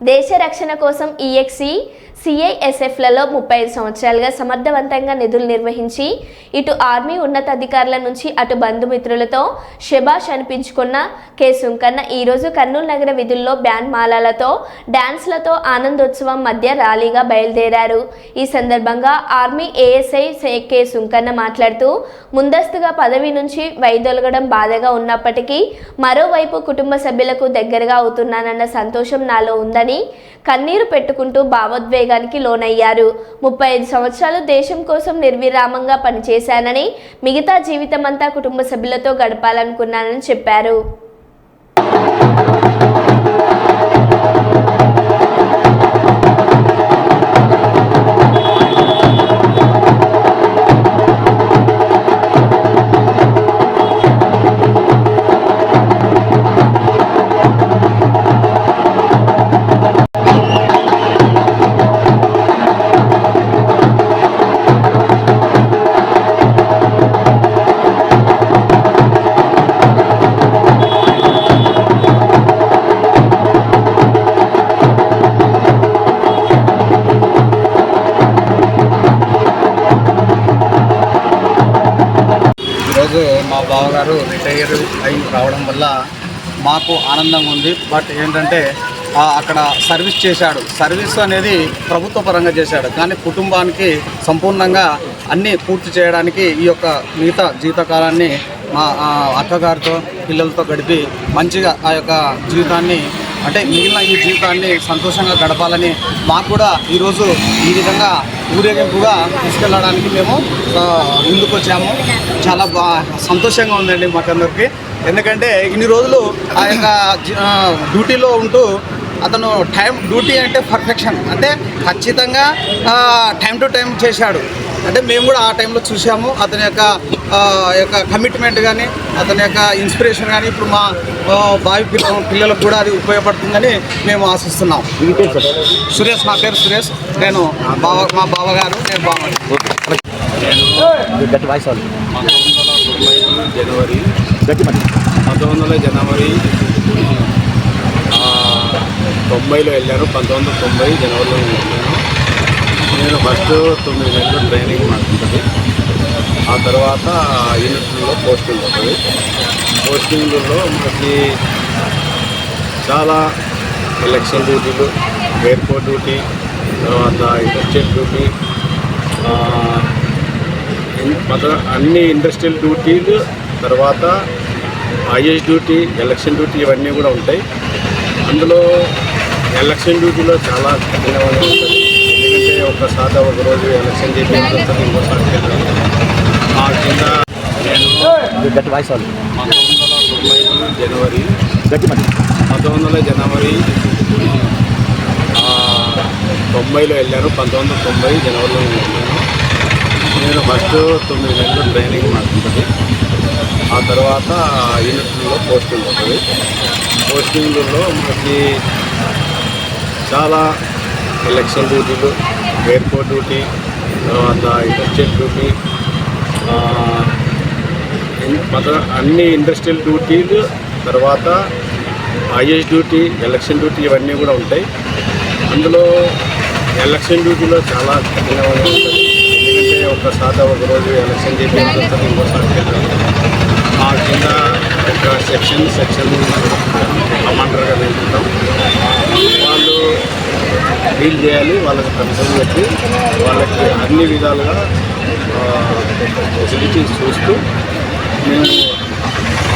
దేశ రక్షణ కోసం ఈఎక్సీ సిఐఎస్ఎఫ్లలో ముప్పై ఐదు సంవత్సరాలుగా సమర్థవంతంగా నిధులు నిర్వహించి ఇటు ఆర్మీ ఉన్నతాధికారుల నుంచి అటు బంధుమిత్రులతో షెబాష్ అనిపించుకున్న కె సుంకన్న ఈరోజు కర్నూలు నగర విధుల్లో బ్యాండ్ మాలాలతో డ్యాన్స్లతో ఆనందోత్సవం మధ్య ర్యాలీగా బయలుదేరారు. ఈ సందర్భంగా ఆర్మీ ఏఎస్ఐ కె సుంకన్న మాట్లాడుతూ ముందస్తుగా పదవి నుంచి వైదొలగడం బాధగా ఉన్నప్పటికీ మరోవైపు కుటుంబ సభ్యులకు దగ్గరగా అవుతున్నానన్న సంతోషం నాలో ఉందని కన్నీరు పెట్టుకుంటూ భావోద్వేగానికి లోనయ్యారు. ముప్పై ఐదు సంవత్సరాలు దేశం కోసం నిర్విరామంగా పనిచేశానని మిగతా జీవితమంతా కుటుంబ సభ్యులతో గడపాలనుకున్నానని చెప్పారు. బావగారు రిటైర్ అయి రావడం వల్ల మాకు ఆనందంగా ఉంది. బట్ ఏంటంటే అక్కడ సర్వీస్ చేశాడు. సర్వీస్ అనేది ప్రభుత్వ పరంగా చేశాడు. కానీ కుటుంబానికి సంపూర్ణంగా అన్నీ పూర్తి చేయడానికి ఈ యొక్క మిగతా జీవితకాలాన్ని మా అక్కగారితో పిల్లలతో గడిపి మంచిగా ఆ యొక్క జీవితాన్ని అంటే మిగిలిన ఈ జీవితాన్ని సంతోషంగా గడపాలని మాకు కూడా ఈరోజు ఈ విధంగా ఊరేగింపుగా తీసుకెళ్ళడానికి మేము ముందుకు వచ్చాము. చాలా బా సంతోషంగా ఉందండి మాకందరికి. ఎందుకంటే ఇన్ని రోజులు ఆ యొక్క డ్యూటీలో ఉంటూ అతను టైం డ్యూటీ అంటే పర్ఫెక్షన్. అంటే ఖచ్చితంగా టైం టు టైం చేశాడు. అంటే మేము కూడా ఆ టైంలో చూసాము అతని యొక్క ఆ, యొక్క కమిట్మెంట్ కానీ అతని యొక్క ఇన్స్పిరేషన్ కానీ ఇప్పుడు మా భావి పిల్ల పిల్లలకు కూడా అది ఉపయోగపడుతుందని మేము ఆశిస్తున్నాం. సురేష్ నా పేరు సురేష్. నేను బావ మా బావగారు నేను బావ పంతొమ్మిది వందల తొంభై జనవరి పంతొమ్మిది వందల జనవరి తొంభైలో వెళ్ళాను. పంతొమ్మిది వందల తొంభై జనవరిలో వెళ్ళాను. నేను ఫస్ట్ తొమ్మిది నెలలు ట్రైనింగ్ మాకుంటుంది ఆ తర్వాత యూనిట్లో పోస్టింగ్ ఉంటుంది. పోస్టింగ్లలో మనకి చాలా ఎలక్షన్ డ్యూటీలు ఎయిర్పోర్ట్ డ్యూటీ తర్వాత ఇండస్ట్రియల్ డ్యూటీ అన్ని ఇండస్ట్రియల్ డ్యూటీలు తర్వాత ఐఏఎస్ డ్యూటీ ఎలక్షన్ డ్యూటీ ఇవన్నీ కూడా ఉంటాయి. అందులో ఎలక్షన్ డ్యూటీలో చాలా కఠినమైన ఉంటుంది ఎందుకంటే ఒకసారి ఒక రోజు ఎలక్షన్ చేసి ఇంకోసారి. ఆ కింద వందల తొంభై జనవరి పంతొమ్మిది వందల జనవరి తొంభైలో వెళ్ళాను. పంతొమ్మిది వందల తొంభై జనవరిలో నేను వెళ్ళాను. నేను ఫస్ట్ తొమ్మిది నెలలు ట్రైనింగ్ మాకుంటుంది ఆ తర్వాత యూనిట్లో పోస్టింగ్ ఉంటుంది. పోస్టింగ్లలో మనకి చాలా ఎలక్షన్ డ్యూటీలు ఎయిర్పోర్ట్ డ్యూటీ తర్వాత ఇండస్ట్రియల్ డ్యూటీ అన్ని ఇండస్ట్రియల్ డ్యూటీలు తర్వాత ఐఏఎస్ డ్యూటీ ఎలక్షన్ డ్యూటీ ఇవన్నీ కూడా ఉంటాయి. అందులో ఎలక్షన్ డ్యూటీలో చాలా కఠినంగా ఉంటుంది. ఎందుకంటే ఒకసారి ఒక రోజు ఎలక్షన్ చేసి ఇంకోసారి వెళ్ళాలి. ఆ కింద ఒక సెక్షన్ సెక్షన్ కమాండర్గా నిలుపుతాం డీల్ చేయాలి వాళ్ళకి కన్సల్ట్ పెట్టి వాళ్ళకి అన్ని విధాలుగా ఫెసిలిటీస్ చూస్తూ మేము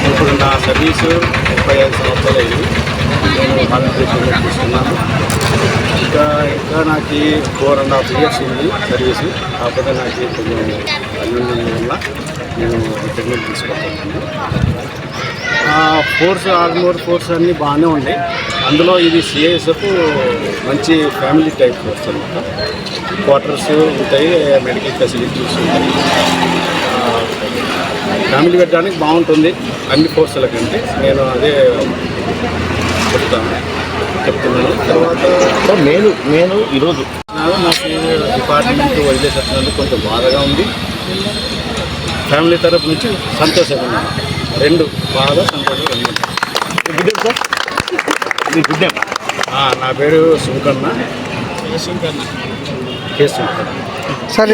ఇప్పుడు నా సర్వీసు ముప్పై ఐదు సంవత్సరాలు అయింది. నేను కాన్సన్ట్రేషన్లో తీసుకున్నాను ఇంకా ఇంకా నాకు ఫోర్ అండ్ హాఫ్ ఇయర్స్ ఉంది సర్వీసు. కాకపోతే నాకు కొంచెం అన్నింటి వల్ల నేను రిటైర్మెంట్ తీసుకోకపోతున్నాను ఫోర్స్ ఆర్మోర్ ఫోర్స్ అన్నీ బాగానే ఉన్నాయి. అందులో ఇది సిఐఎస్ఎఫ్ మంచి ఫ్యామిలీ టైప్ ఫోర్స్ అనమాట క్వార్టర్స్ ఉంటాయి మెడికల్ ఫెసిలిటీస్ ఉంటాయి. ఫ్యామిలీ పెట్టడానికి బాగుంటుంది అన్ని ఫోర్సుల కంటే. నేను అదే చెప్తాను చెప్తున్నాను. తర్వాత నేను నేను ఈరోజు. నాకు డిపార్ట్మెంట్ వదిలేసి వచ్చినందుకు కొంచెం బాధగా ఉంది. ఫ్యామిలీ తరపు నుంచి సంతోషంగా ఉంది. రెండు బాగా సంతోషం రెండు. సార్? మీ నా పేరు శుభకర్ణ శివకర్ణ కేసు సరే